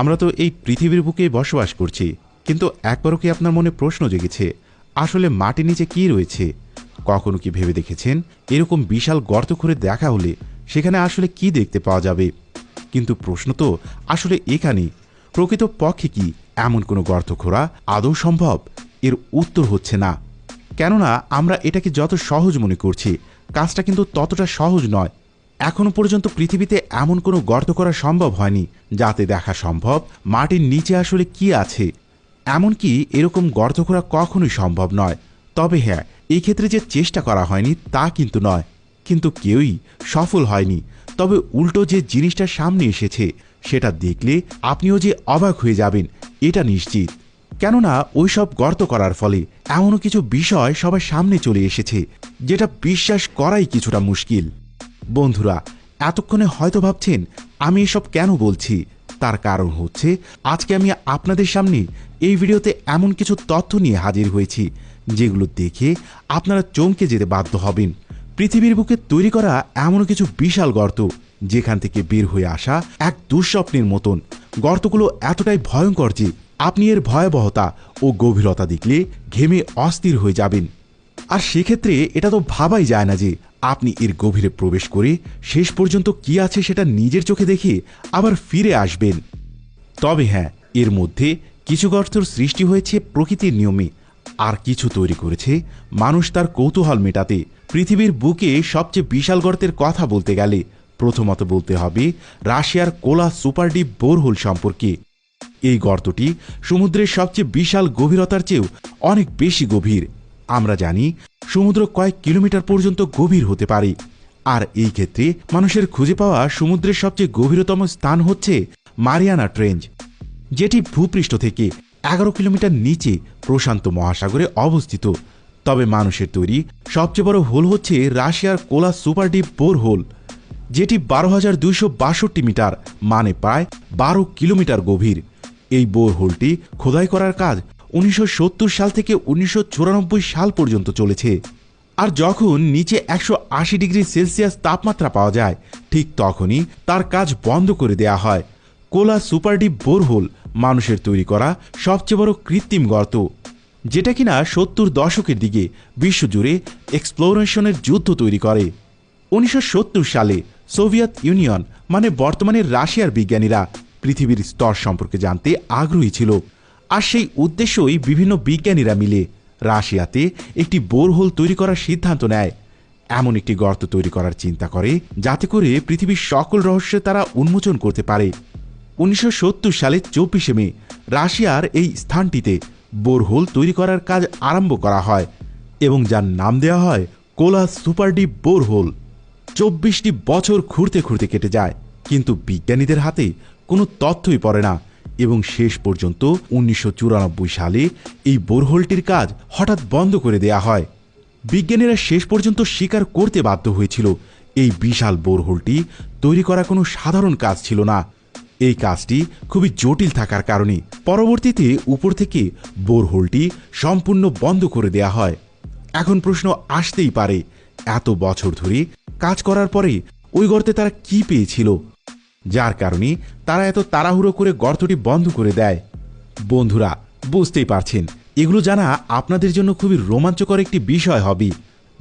আমরা তো এই পৃথিবীর বুকে বসবাস করছি, কিন্তু একবারও কি আপনার মনে প্রশ্ন জেগেছে, আসলে মাটির নিচে কি রয়েছে? কখনো কি ভেবে দেখেছেন, এরকম বিশাল গর্ত করে দেখা হলে সেখানে আসলে কি দেখতে পাওয়া যাবে? কিন্তু প্রশ্ন তো, আসলে এখানে, প্রকৃত পক্ষে কি এমন কোনো গর্ত খোঁড়া আদৌ সম্ভব? এর উত্তর হচ্ছে না। কেননা আমরা এটাকে যত সহজ মনে করছি, কাজটা কিন্তু ততটা সহজ নয়। এখনও পর্যন্ত পৃথিবীতে এমন কোনো গর্ত করা সম্ভব হয়নি যাতে দেখা সম্ভব মাটির নিচে আসলে কি আছে। এমনকি এরকম গর্ত করা কখনোই সম্ভব নয়। তবে হ্যাঁ এই ক্ষেত্রে যে চেষ্টা করা হয়নি তা কিন্তু নয়। কিন্তু কেউই সফল হয়নি। তবে উল্টো যে জিনিসটা সামনে এসেছে, সেটা দেখলে আপনিও যে অবাক হয়ে যাবেন, এটা নিশ্চিত। কেননা ওইসব গর্ত করার ফলে এমনও কিছু বিষয় সবার সামনে চলে এসেছে, যেটা বিশ্বাস করাই কিছুটা মুশকিল। বন্ধুরা, এতক্ষণে হয়তো ভাবছেন, আমি এসব কেন বলছি? তার কারণ হচ্ছে, আজকে আমি আপনাদের সামনে এই ভিডিওতে এমন কিছু তথ্য নিয়ে হাজির হয়েছি, যেগুলো দেখে আপনারা চমকে যেতে বাধ্য হবেন। পৃথিবীর বুকে তৈরি করা এমন কিছু বিশাল গর্ত, যেখান থেকে বের হয়ে আসা এক দুঃস্বপ্নের মতন। গর্তগুলো এতটাই ভয়ঙ্কর যে আপনি এর ভয়াবহতা ও গভীরতা দেখলে ঘেমে অস্থির হয়ে যাবেন। আর সেক্ষেত্রে এটা তো ভাবাই যায় না যে আপনি এর গভীরে প্রবেশ করে শেষ পর্যন্ত কি আছে সেটা নিজের চোখে দেখে আবার ফিরে আসবেন। তবে হ্যাঁ এর মধ্যে কিছু গর্তর সৃষ্টি হয়েছে প্রকৃতির নিয়মে। আর কিছু তৈরি করেছে মানুষ তার কৌতূহল মেটাতে। পৃথিবীর বুকে সবচেয়ে বিশাল গর্তের কথা বলতে গেলে প্রথমত বলতে হবে রাশিয়ার কোলা সুপারডিপ বোরহোল সম্পর্কে। এই গর্তটি সমুদ্রের সবচেয়ে বিশাল গভীরতার চেয়েও অনেক বেশি গভীর। আমরা জানি সমুদ্র কয়েক কিলোমিটার পর্যন্ত গভীর হতে পারে। আর এই ক্ষেত্রে মানুষের খুঁজে পাওয়া সমুদ্রের সবচেয়ে গভীরতম স্থান হচ্ছে মারিয়ানা ট্রেঞ্জ, যেটি ভূপৃষ্ঠ থেকে এগারো কিলোমিটার নিচে প্রশান্ত মহাসাগরে অবস্থিত। তবে মানুষের তৈরি সবচেয়ে বড় হোল হচ্ছে রাশিয়ার কোলা সুপারডিপ বোর হোল, যেটি বারো হাজার দুইশো বাষট্টি মিটার মানে প্রায় বারো কিলোমিটার গভীর। এই বোর হোলটি খোদাই করার কাজ উনিশশো সত্তর সাল থেকে উনিশশো চুরানব্বই সাল পর্যন্ত চলেছে। আর যখন নিচে একশো আশি ডিগ্রি সেলসিয়াস তাপমাত্রা পাওয়া যায়, ঠিক তখনই তার কাজ বন্ধ করে দেয়া হয়। কোলা সুপারডিপ বোরহোল মানুষের তৈরি করা সবচেয়ে বড় কৃত্রিম গর্ত, যেটা কিনা সত্তর দশকের দিকে বিশ্বজুড়ে এক্সপ্লোরেশনের যুদ্ধ তৈরি করে। উনিশশো সত্তর সালে সোভিয়েত ইউনিয়ন মানে বর্তমানে রাশিয়ার বিজ্ঞানীরা পৃথিবীর স্তর সম্পর্কে জানতে আগ্রহী ছিল। আর সেই উদ্দেশ্যই বিভিন্ন বিজ্ঞানীরা মিলে রাশিয়াতে একটি বোরহোল তৈরি করার সিদ্ধান্ত নেয়। এমন একটি গর্ত তৈরি করার চিন্তা করে, যাতে করে পৃথিবীর সকল রহস্য তারা উন্মোচন করতে পারে। উনিশশো সালে চব্বিশে মে, রাশিয়ার এই স্থানটিতে বোরহোল তৈরি করার কাজ আরম্ভ করা হয় এবং যার নাম দেওয়া হয় কোলা সুপারডিপ বোরহোল। চব্বিশটি বছর ঘুরতে ঘুরতে কেটে যায়, কিন্তু বিজ্ঞানীদের হাতে কোনো তথ্যই পড়ে না। এবং শেষ পর্যন্ত উনিশশো চুরানব্বই সালে এই বোরহোলটির কাজ হঠাৎ বন্ধ করে দেয়া হয়। বিজ্ঞানীরা শেষ পর্যন্ত স্বীকার করতে বাধ্য হয়েছিল, এই বিশাল বোরহোলটি তৈরি করা কোনো সাধারণ কাজ ছিল না। এই কাজটি খুবই জটিল থাকার কারণে পরবর্তীতে উপর থেকে বোরহোলটি সম্পূর্ণ বন্ধ করে দেয়া হয়। এখন প্রশ্ন আসতেই পারে, এত বছর ধরে কাজ করার পরে ওই গর্তে তারা কি পেয়েছিল? যার কারণে তারা এত তাড়াহুড়ো করে গর্তটি বন্ধ করে দেয়। বন্ধুরা, বুঝতেই পারছেন, এগুলো জানা আপনাদের জন্য খুবই রোমাঞ্চকর একটি বিষয় হবে।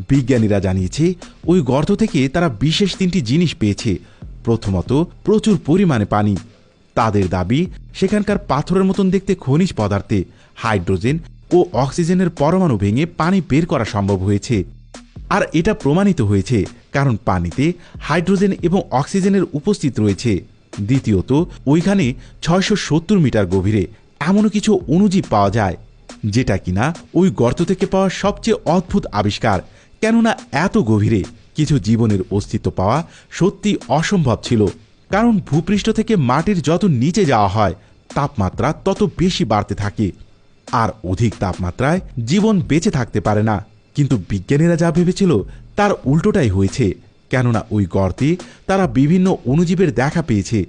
বিজ্ঞানীরা জানিয়েছে, ওই গর্ত থেকে তারা বিশেষ তিনটি জিনিস পেয়েছে। প্রথমত, প্রচুর পরিমাণে পানি। তাদের দাবি, সেখানকার পাথরের মতন দেখতে খনিজ পদার্থে, হাইড্রোজেন ও অক্সিজেনের পরমাণু ভেঙে পানি বের করা সম্ভব হয়েছে। আর এটা প্রমাণিত হয়েছে কারণ পানিতে হাইড্রোজেন এবং অক্সিজেনের উপস্থিত রয়েছে। দ্বিতীয়ত, ওইখানে ছয়শো সত্তর মিটার গভীরে এমনও কিছু অণুজীব পাওয়া যায়, যেটা কিনা ওই গর্ত থেকে পাওয়া সবচেয়ে অদ্ভুত আবিষ্কার, কেননা এত গভীরে কিছু জীবনের অস্তিত্ব পাওয়া সত্যি অসম্ভব ছিল। কারণ ভূপৃষ্ঠ থেকে মাটির যত নিচে যাওয়া হয়, তাপমাত্রা তত বেশি বাড়তে থাকে, আর অধিক তাপমাত্রায় জীবন বেঁচে থাকতে পারে না। কিন্তু বিজ্ঞানীরা যা ভেবেছিল, তার উল্টোটাই হয়েছে। কেননা ওই গর্তে তারা বিভিন্ন অণুজীবের দেখা পেয়েছে,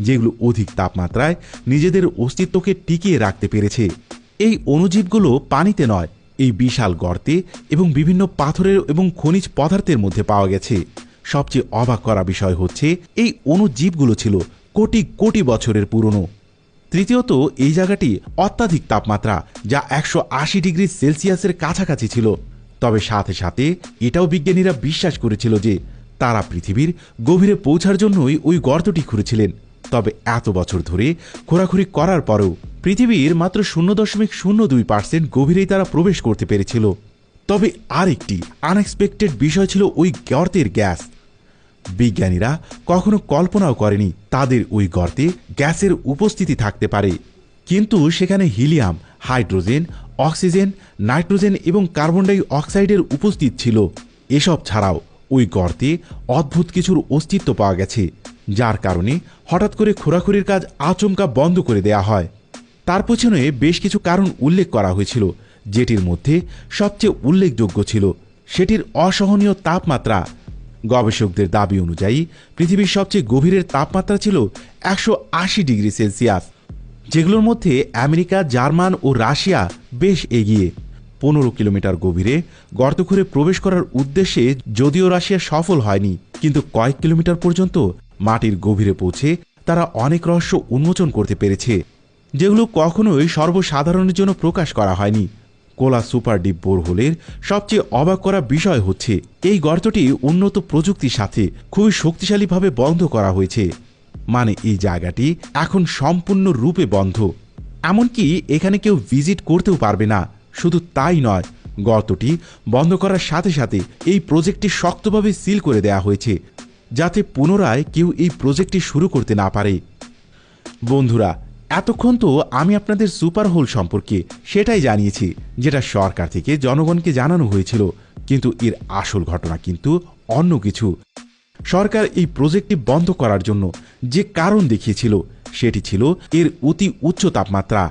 যেগুলো অধিক তাপমাত্রায় নিজেদের অস্তিত্বকে টিকিয়ে রাখতে পেরেছে। এই অণুজীবগুলো পানিতে নয়, এই বিশাল গর্তে এবং বিভিন্ন পাথরের এবং খনিজ পদার্থের মধ্যে পাওয়া গেছে। সবচেয়ে অবাক করা বিষয় হচ্ছে, এই অণুজীবগুলো ছিল কোটি কোটি বছরের পুরনো। তৃতীয়ত, এই জায়গাটি অত্যাধিক তাপমাত্রা, যা একশো আশি ডিগ্রি সেলসিয়াসের কাছাকাছি ছিল। তবে সাথে সাথে এটাও বিজ্ঞানীরা বিশ্বাস করেছিল যে তারা পৃথিবীর গভীরে পৌঁছার জন্যই ওই গর্তটি খুঁড়েছিলেন। তবে এত বছর ধরে খোরাখুরি করার পরেও পৃথিবীর মাত্র শূন্য দশমিক শূন্য দুই পার্সেন্ট গভীরেই তারা প্রবেশ করতে পেরেছিল। তবে আরেকটি আনএক্সপেক্টেড বিষয় ছিল ওই গর্তের গ্যাস। বিজ্ঞানীরা কখনো কল্পনাও করেনি তাদের ওই গর্তে গ্যাসের উপস্থিতি থাকতে পারে। কিন্তু সেখানে হিলিয়াম হাইড্রোজেন, অক্সিজেন, নাইট্রোজেন এবং কার্বন ডাই অক্সাইডের উপস্থিত ছিল। এসব ছাড়াও ওই গর্তে অদ্ভুত কিছুর অস্তিত্ব পাওয়া গেছে, যার কারণে হঠাৎ করে খোরাখুরির কাজ আচমকা বন্ধ করে দেয়া হয়। তার পেছনে বেশ কিছু কারণ উল্লেখ করা হয়েছিল, যেটির মধ্যে সবচেয়ে উল্লেখযোগ্য ছিল, সেটির অসহনীয় তাপমাত্রা। গবেষকদের দাবি অনুযায়ী, পৃথিবীর সবচেয়ে গভীরের তাপমাত্রা ছিল একশো আশি ডিগ্রি সেলসিয়াস। যেগুলোর মধ্যে আমেরিকা, জার্মান ও রাশিয়া বেশ এগিয়ে। পনেরো কিলোমিটার গভীরে গর্ত খুঁড়ে প্রবেশ করার উদ্দেশ্যে যদিও রাশিয়া সফল হয়নি, কিন্তু কয়েক কিলোমিটার পর্যন্ত মাটির গভীরে পৌঁছে তারা অনেক রহস্য উন্মোচন করতে পেরেছে, যেগুলো কখনোই সর্বসাধারণের জন্য প্রকাশ করা হয়নি। কোলা সুপার ডিপ বোরহোলের সবচেয়ে অবাক করা বিষয় হচ্ছে, এই গর্তটি উন্নত প্রযুক্তির সাথে খুবই শক্তিশালীভাবে বন্ধ করা হয়েছে। মানে এই জায়গাটি এখন সম্পূর্ণ রূপে বন্ধ। এমনকি এখানে কেউ ভিজিট করতেও পারবে না। শুধু তাই নয়, গর্তটি বন্ধ করার সাথে সাথে এই প্রজেক্টটি শক্তভাবে সিল করে দেয়া হয়েছে, যাতে পুনরায় কেউ এই প্রজেক্টটি শুরু করতে না পারে। বন্ধুরা, এতক্ষণ তো আমি আপনাদের সুপার হোল সম্পর্কে সেটাই জানিয়েছি, যেটা সরকার থেকে জনগণকে জানানো হয়েছিল। কিন্তু এর আসল ঘটনা কিন্তু অন্য কিছু। সরকার এই প্রজেক্টটি বন্ধ করার জন্য যে কারণ দেখিয়েছিল, সেটি ছিল এর অতি উচ্চ তাপমাত্রা।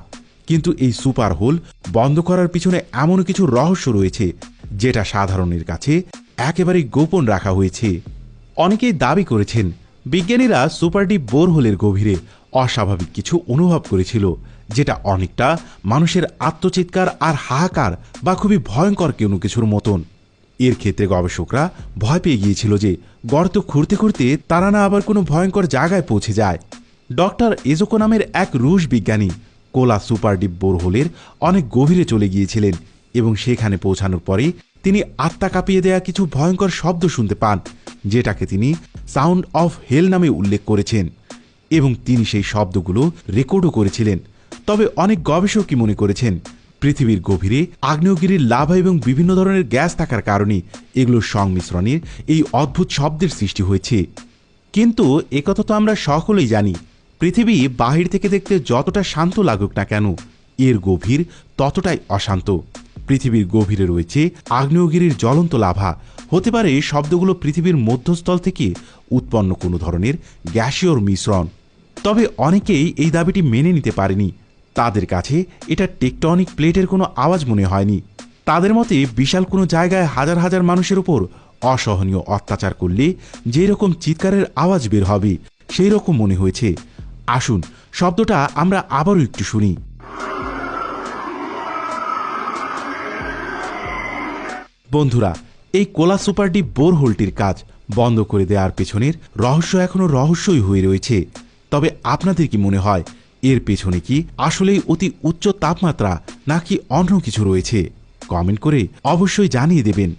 কিন্তু এই সুপার হোল বন্ধ করার পিছনে এমন কিছু রহস্য রয়েছে, যেটা সাধারণের কাছে একেবারেই গোপন রাখা হয়েছে। অনেকেই দাবি করেছেন, বিজ্ঞানীরা সুপারডিপ বোরহোলের গভীরে অস্বাভাবিক কিছু অনুভব করেছিল, যেটা অনেকটা মানুষের আত্মচিৎকার আর হাহাকার বা খুবই ভয়ঙ্কর কোনো কিছুর মতন। এর ক্ষেত্রে গবেষকরা ভয় পেয়ে গিয়েছিল যে গর্ত খুঁড়তে খুঁড়তে তারা না আবার কোনো ভয়ঙ্কর জায়গায় পৌঁছে যায়। ডক্টর এজোকো নামের এক রুশ বিজ্ঞানী, কোলা সুপারডিপ বোরহোলের অনেক গভীরে চলে গিয়েছিলেন এবং সেখানে পৌঁছানোর পরে তিনি আত্মা কাঁপিয়ে দেয়া কিছু ভয়ঙ্কর শব্দ শুনতে পান, যেটাকে তিনি সাউন্ড অফ হেল নামে উল্লেখ করেছেন এবং তিনি সেই শব্দগুলো রেকর্ডও করেছিলেন। তবে অনেক গবেষকই মনে করেছেন পৃথিবীর গভীরে আগ্নেয়গিরির লাভা এবং বিভিন্ন ধরনের গ্যাস থাকার কারণে এগুলোর সংমিশ্রণের এই অদ্ভুত শব্দের সৃষ্টি হয়েছে। কিন্তু একথা তো আমরা সকলেই জানি, পৃথিবী বাহির থেকে দেখতে যতটা শান্ত লাগুক না কেন, এর গভীর ততটাই অশান্ত। পৃথিবীর গভীরে রয়েছে আগ্নেয়গিরির জ্বলন্ত লাভা। হতে পারে শব্দগুলো পৃথিবীর মধ্যস্থল থেকে উৎপন্ন কোনো ধরনের গ্যাসীয়র মিশ্রণ। তবে অনেকেই এই দাবিটি মেনে নিতে পারেনি। তাদের কাছে এটা টেকটনিক প্লেটের কোনো আওয়াজ মনে হয়নি। তাদের মতে বিশাল কোনো জায়গায় হাজার হাজার মানুষের উপর অসহনীয় অত্যাচার করলে যেই রকম চিৎকারের আওয়াজ বের হবে সেই রকম মনে হয়েছে। আসুন, শব্দটা আমরা আবারও একটু শুনি। বন্ধুরা, এই কোলা সুপারডিপ বোরহোলটির কাজ বন্ধ করে দেওয়ার পেছনের রহস্য এখনও রহস্যই হয়ে রয়েছে। তবে আপনাদের কি মনে হয় এর পেছনে কি আসলেই অতি উচ্চ তাপমাত্রা নাকি অন্য কিছু রয়েছে? কমেন্ট করে অবশ্যই জানিয়ে দেবেন।